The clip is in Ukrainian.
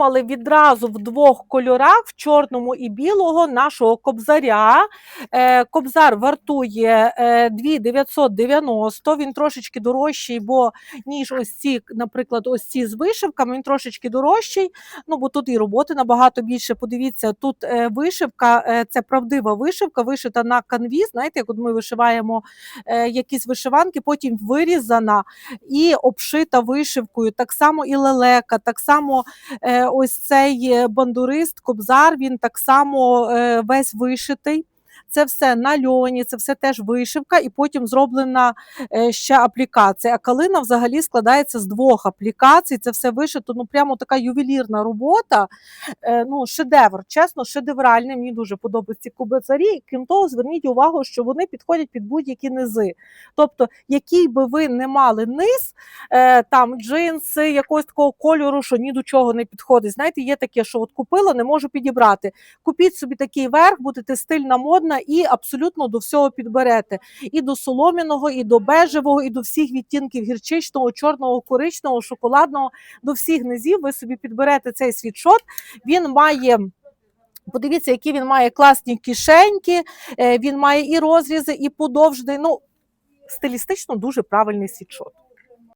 отримали відразу в двох кольорах, в чорному і білого, нашого кобзаря. Е, Кобзар вартує е, 2990, він трошечки дорожчий, бо ніж ось ці, наприклад, ось ці з вишивками, він трошечки дорожчий. Ну, бо тут і роботи набагато більше. Подивіться, тут е, вишивка, е, це правдива вишивка, вишита на канві. Знаєте, як от ми вишиваємо е, якісь вишиванки, потім вирізана і обшита вишивкою. Так само і лелека, так само е, ось цей е, бандурист, кобзар, він так само е, весь вишитий. Це все на льоні, це все теж вишивка, і потім зроблена е, ще аплікація. А калина взагалі складається з двох аплікацій. Це все вишито, ну прямо така ювелірна робота. Е, ну, шедевр, чесно, шедевральний. Мені дуже подобаються кобзарі. Крім того, зверніть увагу, що вони підходять під будь-які низи. Тобто, який би ви не мали низ, е, там джинси, якогось такого кольору, що ні до чого не підходить. Знаєте, є таке, що от купила, не можу підібрати. Купіть собі такий верх, будете стильна, модна і абсолютно до всього підберете. І до солом'яного, і до бежевого, і до всіх відтінків гірчичного, чорного, коричного, шоколадного, до всіх низів ви собі підберете цей світшот. Він має. Подивіться, які він має класні кишеньки, е, він має і розрізи, і подовжний. Ну, стилістично дуже правильний світшот.